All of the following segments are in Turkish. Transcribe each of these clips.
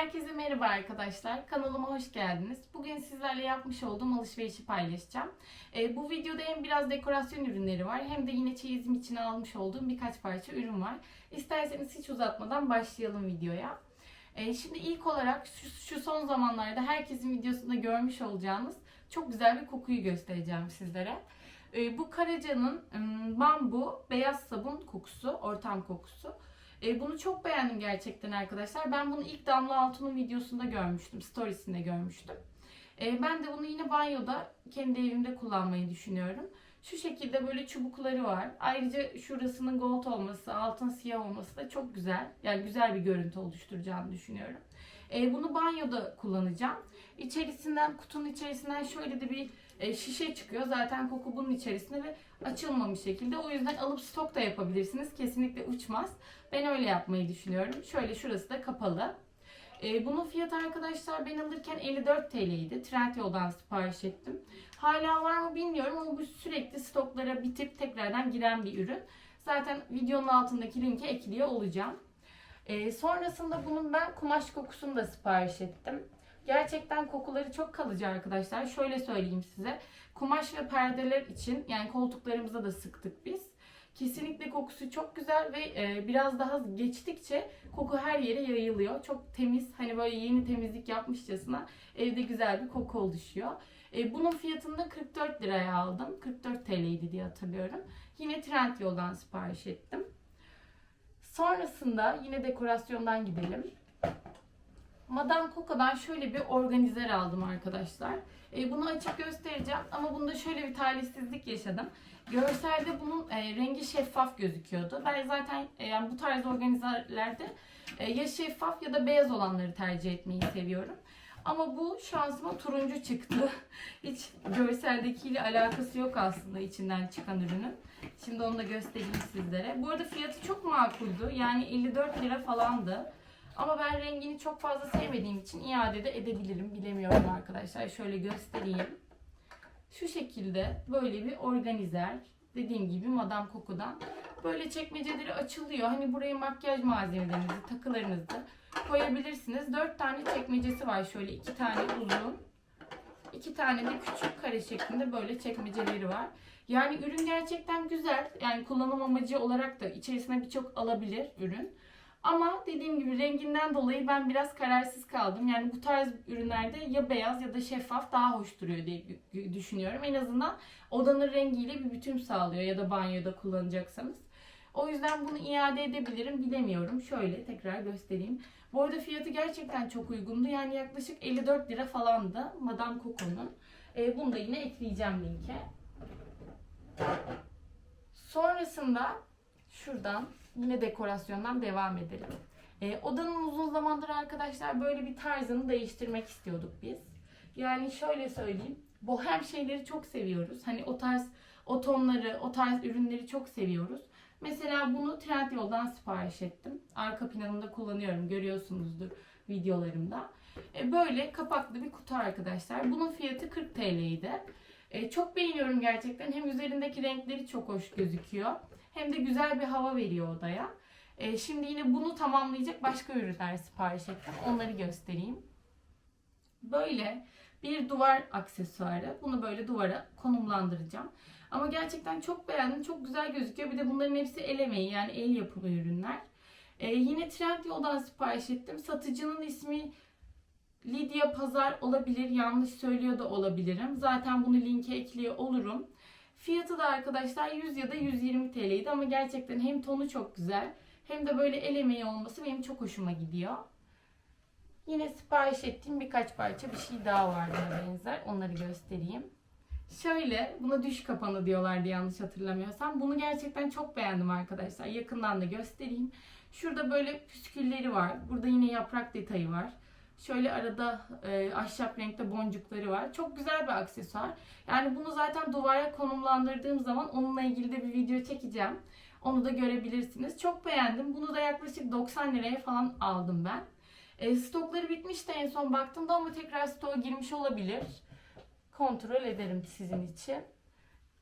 Herkese merhaba arkadaşlar. Kanalıma hoş geldiniz. Bugün sizlerle yapmış olduğum alışverişi paylaşacağım. Ee, bu videoda hem biraz dekorasyon ürünleri var hem de yine çeyizim için almış olduğum birkaç parça ürün var. İsterseniz hiç uzatmadan başlayalım videoya. Ee, şimdi ilk olarak şu, şu son zamanlarda herkesin videosunda görmüş olacağınız çok güzel bir kokuyu göstereceğim sizlere. Ee, bu Karaca'nın bambu beyaz sabun kokusu, ortam kokusu. E, bunu çok beğendim gerçekten arkadaşlar. Ben bunu ilk Damla Altun'un videosunda görmüştüm. Storiesinde görmüştüm. E, ben de bunu yine banyoda kendi evimde kullanmayı düşünüyorum. Şu şekilde böyle çubukları var. Ayrıca şurasının gold olması, altın siyah olması da çok güzel. Yani güzel bir görüntü oluşturacağını düşünüyorum. E, bunu banyoda kullanacağım. İçerisinden, kutunun içerisinden şöyle de bir e, şişe çıkıyor. Zaten koku bunun içerisinde ve açılmamış şekilde. O yüzden alıp stok da yapabilirsiniz. Kesinlikle uçmaz. Ben öyle yapmayı düşünüyorum. Şöyle şurası da kapalı. E, bunun fiyatı arkadaşlar ben alırken 54 TL'ydi. Trendyol'dan sipariş ettim. Hala var mı bilmiyorum ama bu sürekli stoklara bitip tekrardan giren bir ürün. Zaten videonun altındaki linke ekliyor olacağım. E, sonrasında bunun ben kumaş kokusunu da sipariş ettim. Gerçekten kokuları çok kalıcı arkadaşlar. Şöyle söyleyeyim size. Kumaş ve perdeler için yani koltuklarımıza da sıktık biz. Kesinlikle kokusu çok güzel ve e, biraz daha geçtikçe koku her yere yayılıyor. Çok temiz hani böyle yeni temizlik yapmışçasına evde güzel bir koku oluşuyor. E, bunun fiyatını da 44 liraya aldım. 44 TL'ydi diye hatırlıyorum. Yine Trendyol'dan sipariş ettim. Sonrasında yine dekorasyondan gidelim. Madame Coco'dan şöyle bir organizer aldım arkadaşlar. E, bunu açıp göstereceğim ama bunda şöyle bir talihsizlik yaşadım. Görselde bunun e, rengi şeffaf gözüküyordu. Ben zaten e, yani bu tarz organizerlerde e, ya şeffaf ya da beyaz olanları tercih etmeyi seviyorum. Ama bu şansıma turuncu çıktı. Hiç görseldekiyle alakası yok aslında içinden çıkan ürünün. Şimdi onu da göstereyim sizlere. Bu arada fiyatı çok makuldü. Yani 54 lira falandı. Ama ben rengini çok fazla sevmediğim için iade de edebilirim. Bilemiyorum arkadaşlar. Şöyle göstereyim. Şu şekilde böyle bir organizer. Dediğim gibi Madame Coco'dan. Böyle çekmeceleri açılıyor. Hani buraya makyaj malzemelerinizi, takılarınızı koyabilirsiniz. 4 tane çekmecesi var. Şöyle 2 tane uzun. 2 tane de küçük kare şeklinde böyle çekmeceleri var. Yani ürün gerçekten güzel. Yani kullanım amacı olarak da içerisine birçok alabilir ürün. Ama dediğim gibi renginden dolayı ben biraz kararsız kaldım. Yani bu tarz ürünlerde ya beyaz ya da şeffaf daha hoş duruyor diye düşünüyorum. En azından odanın rengiyle bir bütün sağlıyor ya da banyoda kullanacaksanız. O yüzden bunu iade edebilirim bilemiyorum. Şöyle tekrar göstereyim. Bu arada fiyatı gerçekten çok uygundu. Yani yaklaşık 54 lira falandı Madame Coco'nun. E, bunu da yine ekleyeceğim linke. Sonrasında şuradan yine dekorasyondan devam edelim. E, odanın uzun zamandır arkadaşlar böyle bir tarzını değiştirmek istiyorduk biz. Yani şöyle söyleyeyim. Bohem şeyleri çok seviyoruz. Hani o tarz o tonları, o tarz ürünleri çok seviyoruz. Mesela bunu Trendyol'dan sipariş ettim. Arka planında kullanıyorum. Görüyorsunuzdur videolarımda. E, böyle kapaklı bir kutu arkadaşlar. Bunun fiyatı 40 TL'ydi. E, çok beğeniyorum gerçekten. Hem üzerindeki renkleri çok hoş gözüküyor. Hem de güzel bir hava veriyor odaya. E, şimdi yine bunu tamamlayacak başka ürünler sipariş ettim. Onları göstereyim. Böyle bir duvar aksesuarı. Bunu böyle duvara konumlandıracağım. Ama gerçekten çok beğendim. Çok güzel gözüküyor. Bir de bunların hepsi el emeği yani el yapımı ürünler. Ee, yine Trendyol'dan sipariş ettim. Satıcının ismi Lidya Pazar olabilir. Yanlış söylüyor da olabilirim. Zaten bunu linke ekliyor olurum. Fiyatı da arkadaşlar 100 ya da 120 TL'ydi ama gerçekten hem tonu çok güzel hem de böyle el emeği olması benim çok hoşuma gidiyor. Yine sipariş ettiğim birkaç parça bir şey daha var buna benzer. Onları göstereyim. Şöyle, buna düş kapanı diyorlardı yanlış hatırlamıyorsam. Bunu gerçekten çok beğendim arkadaşlar. Yakından da göstereyim. Şurada böyle püskülleri var. Burada yine yaprak detayı var. Şöyle arada e, ahşap renkte boncukları var. Çok güzel bir aksesuar. Yani bunu zaten duvara konumlandırdığım zaman onunla ilgili de bir video çekeceğim. Onu da görebilirsiniz. Çok beğendim. Bunu da yaklaşık 90 liraya falan aldım ben. E, stokları bitmişti en son baktığımda ama tekrar stoğa girmiş olabilir. Kontrol ederim sizin için.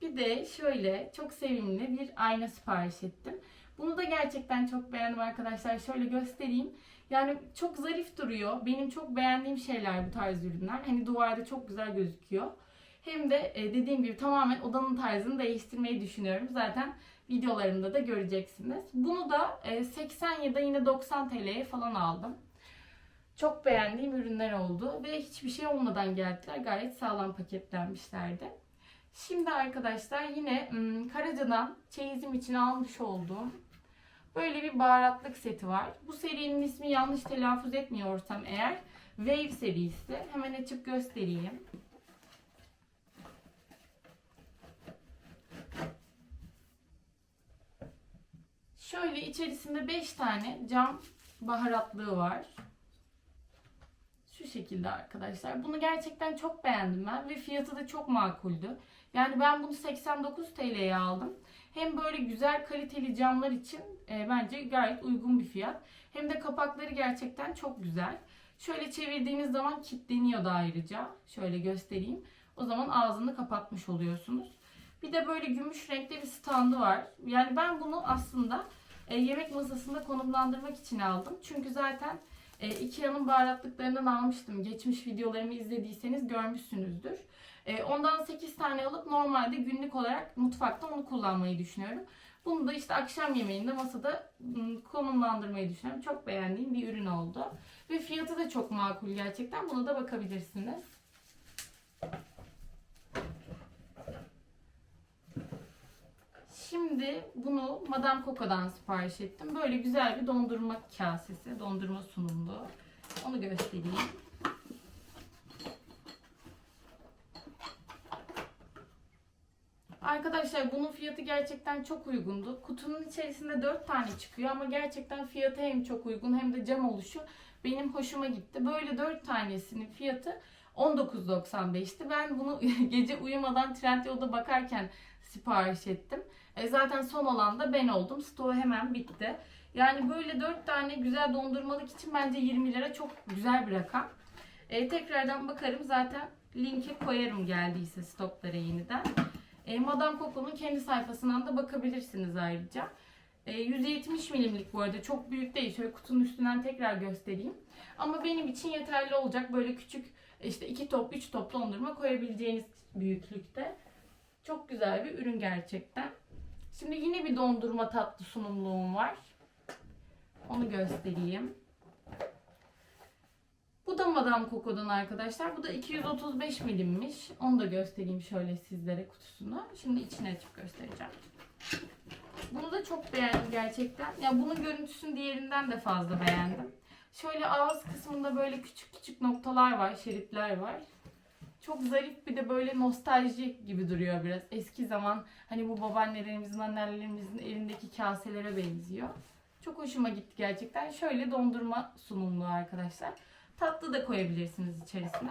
Bir de şöyle çok sevimli bir ayna sipariş ettim. Bunu da gerçekten çok beğendim arkadaşlar. Şöyle göstereyim. Yani çok zarif duruyor. Benim çok beğendiğim şeyler bu tarz ürünler. Hani duvarda çok güzel gözüküyor. Hem de e, dediğim gibi tamamen odanın tarzını değiştirmeyi düşünüyorum. Zaten videolarımda da göreceksiniz. Bunu da e, 80 ya da yine 90 TL'ye falan aldım. Çok beğendiğim ürünler oldu ve hiçbir şey olmadan geldiler. Gayet sağlam paketlenmişlerdi. Şimdi arkadaşlar yine ım, Karaca'dan çeyizim için almış olduğum böyle bir baharatlık seti var. Bu serinin ismi yanlış telaffuz etmiyorsam eğer Wave serisi. Hemen açıp göstereyim. Şöyle içerisinde 5 tane cam baharatlığı var. Şekilde arkadaşlar. Bunu gerçekten çok beğendim ben ve fiyatı da çok makuldü. Yani ben bunu 89 TL'ye aldım. Hem böyle güzel kaliteli camlar için e, bence gayet uygun bir fiyat. Hem de kapakları gerçekten çok güzel. Şöyle çevirdiğiniz zaman kilitleniyor da ayrıca. Şöyle göstereyim. O zaman ağzını kapatmış oluyorsunuz. Bir de böyle gümüş renkte bir standı var. Yani ben bunu aslında e, yemek masasında konumlandırmak için aldım. Çünkü zaten e, Ikea'nın baharatlıklarından almıştım. Geçmiş videolarımı izlediyseniz görmüşsünüzdür. E, ondan 8 tane alıp normalde günlük olarak mutfakta onu kullanmayı düşünüyorum. Bunu da işte akşam yemeğinde masada ım, konumlandırmayı düşünüyorum. Çok beğendiğim bir ürün oldu. Ve fiyatı da çok makul gerçekten. Buna da bakabilirsiniz. Şimdi bunu Madame Coco'dan sipariş ettim. Böyle güzel bir dondurma kasesi, dondurma sunumlu. Onu göstereyim. Arkadaşlar bunun fiyatı gerçekten çok uygundu. Kutunun içerisinde 4 tane çıkıyor ama gerçekten fiyatı hem çok uygun hem de cam oluşu benim hoşuma gitti. Böyle 4 tanesinin fiyatı 19.95'ti. Ben bunu gece uyumadan Trendyol'da bakarken sipariş ettim. E zaten son olan da ben oldum. Stoğu hemen bitti. Yani böyle 4 tane güzel dondurmalık için bence 20 lira çok güzel bir rakam. E, tekrardan bakarım zaten linki koyarım geldiyse stoklara yeniden. E, Madame Coco'nun kendi sayfasından da bakabilirsiniz ayrıca. E, 170 milimlik bu arada çok büyük değil. Şöyle kutunun üstünden tekrar göstereyim. Ama benim için yeterli olacak böyle küçük işte 2 top 3 top dondurma koyabileceğiniz büyüklükte. Çok güzel bir ürün gerçekten. Şimdi yine bir dondurma tatlı sunumluğum var. Onu göstereyim. Bu da Madame Coco'dan arkadaşlar. Bu da 235 milimmiş. Onu da göstereyim şöyle sizlere kutusunu. Şimdi içine açıp göstereceğim. Bunu da çok beğendim gerçekten. Ya bunun görüntüsünü diğerinden de fazla beğendim. Şöyle ağız kısmında böyle küçük küçük noktalar var, şeritler var. Çok zarif bir de böyle nostalji gibi duruyor biraz. Eski zaman hani bu babaannelerimizin, annelerimizin elindeki kaselere benziyor. Çok hoşuma gitti gerçekten. Şöyle dondurma sunumlu arkadaşlar. Tatlı da koyabilirsiniz içerisine.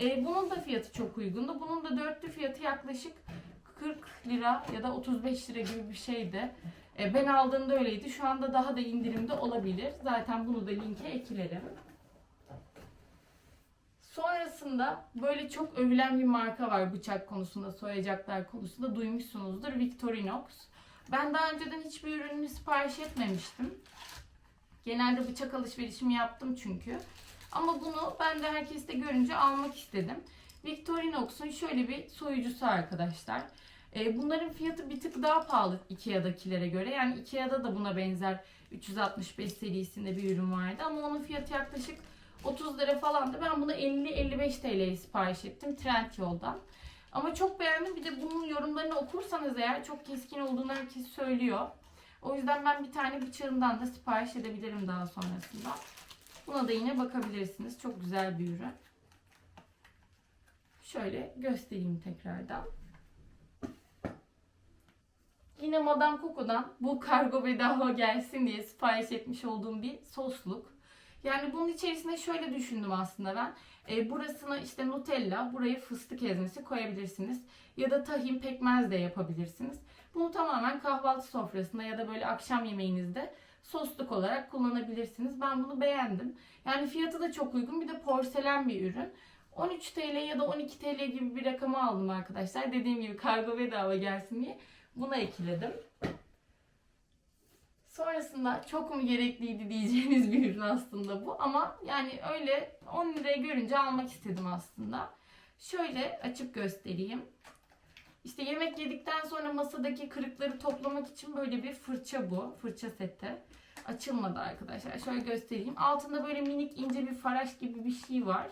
Ee, bunun da fiyatı çok uygundu. Bunun da dörtlü fiyatı yaklaşık 40 lira ya da 35 lira gibi bir şeydi. Ee, ben aldığımda öyleydi. Şu anda daha da indirimde olabilir. Zaten bunu da linke eklerim. Sonrasında böyle çok övülen bir marka var bıçak konusunda, soyacaklar konusunda duymuşsunuzdur. Victorinox. Ben daha önceden hiçbir ürününü sipariş etmemiştim. Genelde bıçak alışverişimi yaptım çünkü. Ama bunu ben de herkeste görünce almak istedim. Victorinox'un şöyle bir soyucusu arkadaşlar. Ee, bunların fiyatı bir tık daha pahalı Ikea'dakilere göre. Yani Ikea'da da buna benzer 365 serisinde bir ürün vardı. Ama onun fiyatı yaklaşık 30 lira falandı. Ben bunu 50-55 TL'ye sipariş ettim Trendyol'dan. Ama çok beğendim. Bir de bunun yorumlarını okursanız eğer çok keskin olduğunu herkes söylüyor. O yüzden ben bir tane bıçağından da sipariş edebilirim daha sonrasında. Buna da yine bakabilirsiniz. Çok güzel bir ürün. Şöyle göstereyim tekrardan. Yine Madame Coco'dan bu kargo bedava gelsin diye sipariş etmiş olduğum bir sosluk. Yani bunun içerisine şöyle düşündüm aslında ben. E, burasına işte Nutella, buraya fıstık ezmesi koyabilirsiniz. Ya da tahin pekmez de yapabilirsiniz. Bunu tamamen kahvaltı sofrasında ya da böyle akşam yemeğinizde sosluk olarak kullanabilirsiniz. Ben bunu beğendim. Yani fiyatı da çok uygun. Bir de porselen bir ürün. 13 TL ya da 12 TL gibi bir rakamı aldım arkadaşlar. Dediğim gibi kargo bedava gelsin diye buna ekledim. Sonrasında çok mu gerekliydi diyeceğiniz bir ürün aslında bu. Ama yani öyle 10 liraya görünce almak istedim aslında. Şöyle açıp göstereyim. İşte yemek yedikten sonra masadaki kırıkları toplamak için böyle bir fırça bu. Fırça seti. Açılmadı arkadaşlar. Şöyle göstereyim. Altında böyle minik ince bir faraş gibi bir şey var.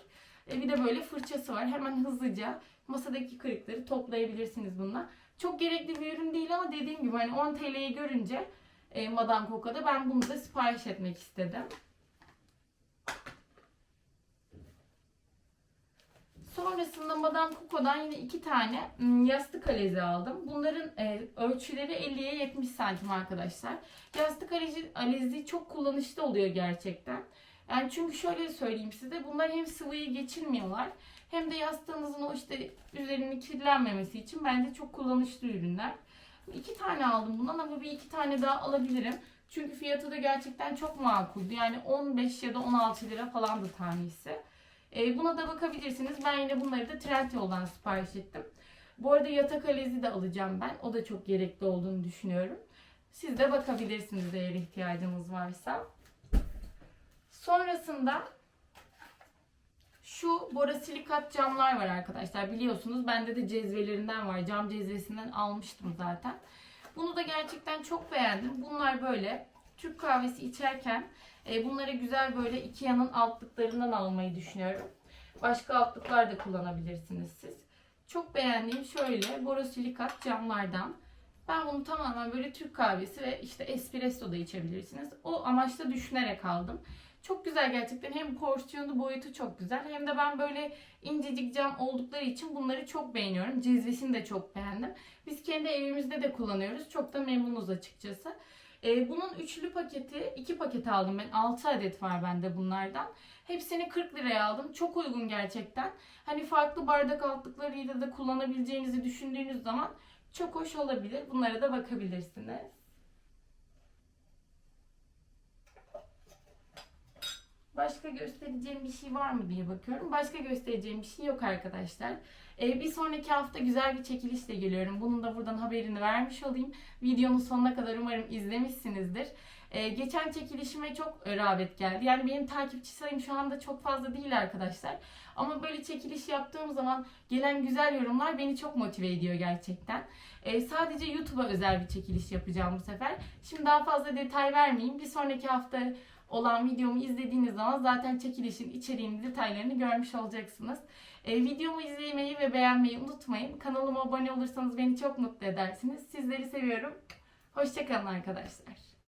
E bir de böyle fırçası var. Hemen hızlıca masadaki kırıkları toplayabilirsiniz bununla. Çok gerekli bir ürün değil ama dediğim gibi hani 10 TL'yi görünce e, Madame Coco'da ben bunu da sipariş etmek istedim. Sonrasında Madame Coco'dan yine iki tane ım, yastık alezi aldım. Bunların e, ölçüleri 50'ye 70 santim arkadaşlar. Yastık alezi, alezi çok kullanışlı oluyor gerçekten. Yani çünkü şöyle söyleyeyim size bunlar hem sıvıyı geçirmiyorlar hem de yastığınızın o işte üzerinin kirlenmemesi için bence çok kullanışlı ürünler. İki tane aldım bundan ama bir iki tane daha alabilirim. Çünkü fiyatı da gerçekten çok makuldü. Yani 15 ya da 16 lira falandı tanesi. E, buna da bakabilirsiniz. Ben yine bunları da Trendyol'dan sipariş ettim. Bu arada yatak alezi de alacağım ben. O da çok gerekli olduğunu düşünüyorum. Siz de bakabilirsiniz eğer ihtiyacınız varsa. Sonrasında şu borosilikat camlar var arkadaşlar. Biliyorsunuz bende de cezvelerinden var. Cam cezvesinden almıştım zaten. Bunu da gerçekten çok beğendim. Bunlar böyle Türk kahvesi içerken e, bunları güzel böyle Ikea'nın altlıklarından almayı düşünüyorum. Başka altlıklar da kullanabilirsiniz siz. Çok beğendiğim şöyle borosilikat camlardan. Ben bunu tamamen böyle Türk kahvesi ve işte espresso da içebilirsiniz. O amaçla düşünerek aldım. Çok güzel gerçekten. Hem porsiyonu boyutu çok güzel. Hem de ben böyle incecik cam oldukları için bunları çok beğeniyorum. Cezvesini de çok beğendim. Biz kendi evimizde de kullanıyoruz. Çok da memnunuz açıkçası. Ee, bunun üçlü paketi, iki paket aldım ben. 6 adet var bende bunlardan. Hepsini 40 liraya aldım. Çok uygun gerçekten. Hani farklı bardak altlıklarıyla da kullanabileceğinizi düşündüğünüz zaman çok hoş olabilir. Bunlara da bakabilirsiniz. Başka göstereceğim bir şey var mı diye bakıyorum. Başka göstereceğim bir şey yok arkadaşlar. Ee, bir sonraki hafta güzel bir çekilişle geliyorum. Bunun da buradan haberini vermiş olayım. Videonun sonuna kadar umarım izlemişsinizdir. Ee, geçen çekilişime çok rağbet geldi. Yani benim takipçi sayım şu anda çok fazla değil arkadaşlar. Ama böyle çekiliş yaptığım zaman gelen güzel yorumlar beni çok motive ediyor gerçekten. Ee, sadece YouTube'a özel bir çekiliş yapacağım bu sefer. Şimdi daha fazla detay vermeyeyim. Bir sonraki hafta olan videomu izlediğiniz zaman zaten çekilişin içeriğini, detaylarını görmüş olacaksınız. Ee, videomu izlemeyi ve beğenmeyi unutmayın. Kanalıma abone olursanız beni çok mutlu edersiniz. Sizleri seviyorum. Hoşçakalın arkadaşlar.